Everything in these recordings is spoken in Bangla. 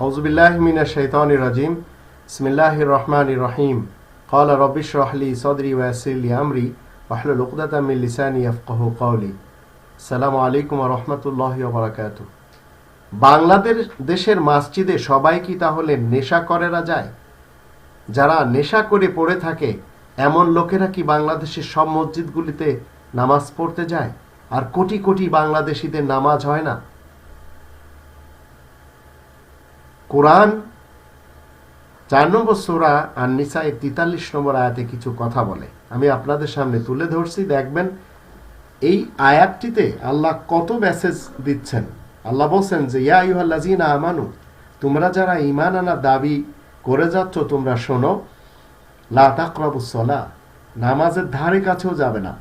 আউজুবিল্লাহ মিনা শৈতান রাজিম বিসমিল্লাহ রহমান রহিম قال رب اشرح لي صدري ويسر لي امري واحلل عقدة من لساني يفقهوا قولي السلام عليكم ورحمة الله وبركاته বাংলাদেশ দেশের মসজিদে সবাই কি তাহলে নেশা করেরা যায় যারা নেশা করে পড়ে থাকে এমন লোকেরা কি বাংলাদেশের সব মসজিদগুলিতে নামাজ পড়তে যায় আর কোটি কোটি বাংলাদেশিদের নামাজ হয় না কোরআন চার নম্বর সোরা আর নিসায় তেতাল্লিশ নম্বর আয়াতে কিছু কথা বলে। আমি আপনাদের সামনে তুলে ধরছি, দেখবেন এই আয়াতটিতে আল্লাহ কত মেসেজ দিচ্ছেন। আল্লাহ বলছেন যে, ইয়া ইউহাল্লাজিনা আমানু, তোমরা যারা ইমান আনা দাবি করে যাচ্ছ, তোমরা শোনো, লা তাকরাবুসলা নামাজের ধারে কাছেও যাবে না।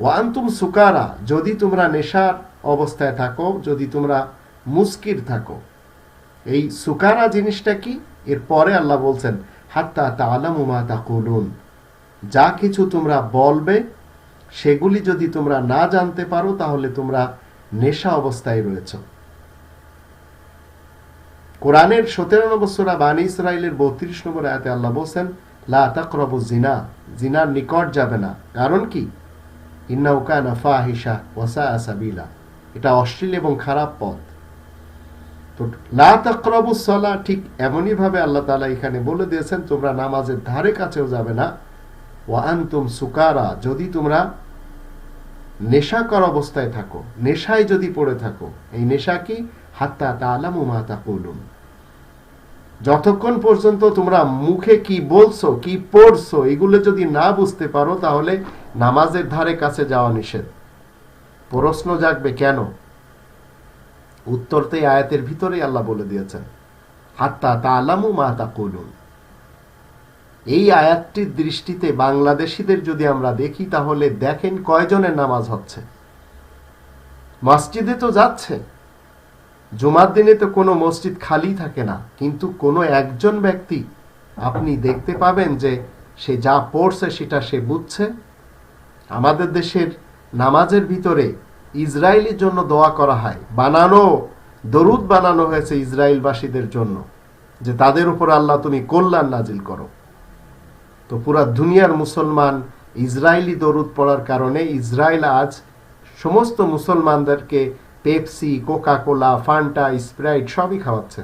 ওয়ান্তুম সুকারা, যদি তোমরা নেশার অবস্থায় থাকো, যদি তোমরা মুস্কির থাকো এই সুকারা জিনিসটা কি? এর পরে আল্লাহ বলছেন, হাত্তা তালামু মা তাকুলুন। যা কিছু তোমরা বলবে, সেগুলি যদি তোমরা না জানতে পারো, তাহলে তোমরা নেশা অবস্থায় রয়েছ। কোরআনের সতেরো নম্বর সোরা বানী ইসরায়েলের বত্রিশ নম্বর আয়াতে আল্লাহ বলছেন, লা তাকরাবু জিনা জিনার নিকট যাবে না। কারণ কি? ইন্না উকানা ফাহিসা ওয়াসা আসাবিলা এটা অশ্লীল এবং খারাপ পথ। তো লা তাকরাবু সলা, ঠিক এমনই ভাবে আল্লাহ তাআলা এখানে বলে দিয়েছেন, তোমরা নামাজের ধারে কাছেও যাবে না। ওয়া আনতুম সুকারা, যদি তোমরা নেশাকর অবস্থায় থাকো, নেশায় যদি পড়ে থাকো, এই নেশা কি? হাত্তা তালামু মা তাকুলুন। যতক্ষণ পর্যন্ত তোমরা মুখে কি বলছো, কি পড়ছো, এগুলো যদি না বুঝতে পারো, তাহলে নামাজের ধারে কাছে যাওয়া নিষেধ। প্রশ্ন জাগবে কেন? উত্তর তো এই আয়াতের ভিতরেই আল্লাহ বলে দিয়েছেন। হাত্তা তালামু মা তাকুলুন। এই আয়াতটির দৃষ্টিতে বাংলাদেশিদের যদি আমরা দেখি, তাহলে দেখেন কয়জনের নামাজ হচ্ছে। মসজিদে তো যাচ্ছে। জুমার দিনে তো কোনো মসজিদ খালি থাকে না, কিন্তু কোনো একজন ব্যক্তি আপনি দেখতে পাবেন যে সে যা পড়ছে সেটা সে বুঝছে। আমাদের দেশের নামাজের ভিতরে ইসরায়েলের জন্য দোয়া করা হয়। বানানো, দরুদ বানানো হয়েছে ইসরায়েলবাসীদের জন্য, যে তাদের উপর আল্লাহ তুমি কল্যাণ নাজিল করো। তো পুরা দুনিয়ার মুসলমান ইসরায়েলি দরুদ পড়ার কারণে ইসরায়েল আজ সমস্ত মুসলমানদেরকে Pepsi Coca Cola Fanta, Sprite সবই খাওয়াচ্ছে।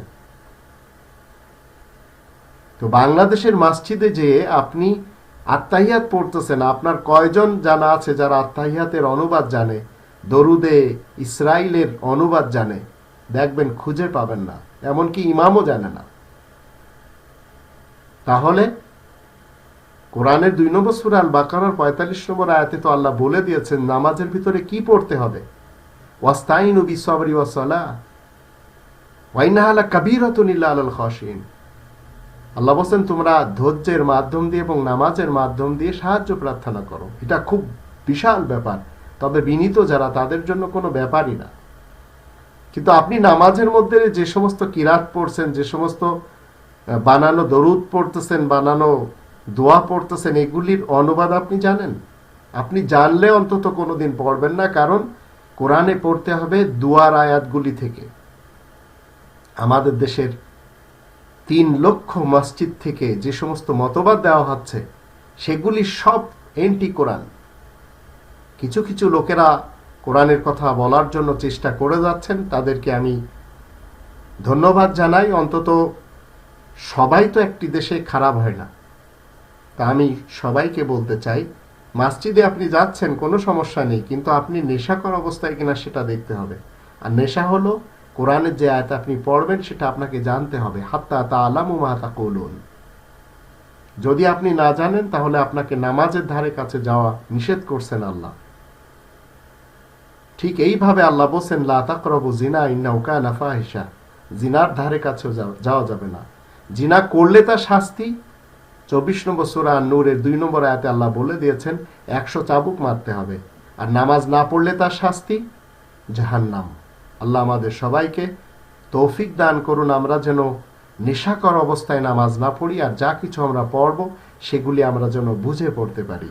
তো বাংলাদেশের মসজিদে যে আপনি আত্মাহিয়াত পড়তেছেন, আপনার কয়জন জানা আছে যারা আত্মাহিয়াতের অনুবাদ জানে? দরুদে ইসরায়েলের অনুবাদ জানে। দেখবেন খুঁজে পাবেন না, এমনকি ইমামও জানে না। তাহলে কোরআনের দুই নম্বর সুরা আল বাকারার পঁয়তাল্লিশ নম্বর আয়াতে তো আল্লাহ বলে দিয়েছেন, নামাজের ভিতরে কি পড়তে হবে? ওয়াস্তাইনু বিসবরি ওয়াসলা ওয়াইনাহালা কাবীরাতুনিল্লাহ আলাল খাশিন আল্লাহ বলছেন, তোমরা ধৈর্যের মাধ্যম দিয়ে এবং নামাজের মাধ্যম দিয়ে সাহায্য প্রার্থনা করো। এটা খুব বিশাল ব্যাপার। তবে বিনীত যারা তাদের জন্য কোনো ব্যাপারই না। কিন্তু আপনি নামাজের মধ্যে যে সমস্ত কিরাত পড়ছেন, যে সমস্ত বানানো দরুদ পড়তেছেন, বানানো দোয়া পড়তেছেন, এগুলির অনুবাদ আপনি জানেন? আপনি জানলে অন্তত কোনোদিন পড়বেন না, কারণ কোরআনে পড়তে হবে দুয়ার আয়াতগুলি থেকে। আমাদের দেশের তিন লক্ষ মসজিদ থেকে যে সমস্ত মতবাদ দেওয়া হচ্ছে, সেগুলি সব এন্টি কোরআন কিছু কিছু লোকেরা কোরআনের কথা বলার জন্য চেষ্টা করে যাচ্ছেন, তাদেরকে আমি ধন্যবাদ জানাই। অন্তত সবাই তো একটি দেশে খারাপ হয় না। তা আমি সবাইকে বলতে চাই, মসজিদে আপনি যাচ্ছেন, কোনো সমস্যা নেই, কিন্তু আপনি নেশাকর অবস্থায় কিনা সেটা দেখতে হবে। আর নেশা হলো কোরআনের যে আয়তা আপনি পড়বেন, সেটা আপনাকে জানতে হবে। হাত্তা তা আলামু মাহাতা কৌলুন যদি আপনি না জানেন, তাহলে আপনাকে নামাজের ধারে কাছে যাওয়া নিষেধ করছেন আল্লাহ। ঠিক এইভাবে আল্লাহ বলছেন, লা তাকরাবু জিনা ইন্না উকানা ফাহিশা। জিনার ধারে কাছেও যাওয়া যাবে না। জিনা করলে তার শাস্তি। চব্বিশ নম্বর সুরা নূরের দুই নম্বর আয়াতে আল্লাহ বলে দিয়েছেন, একশো চাবুক মারতে হবে আর নামাজ না পড়লে তার শাস্তি জাহান্নাম। আল্লাহ আমাদের সবাইকে তৌফিক দান করুন, আমরা যেন নেশাকর অবস্থায় নামাজ না পড়ি আর যা কিছু আমরা পড়ব, সেগুলি আমরা যেন বুঝে পড়তে পারি।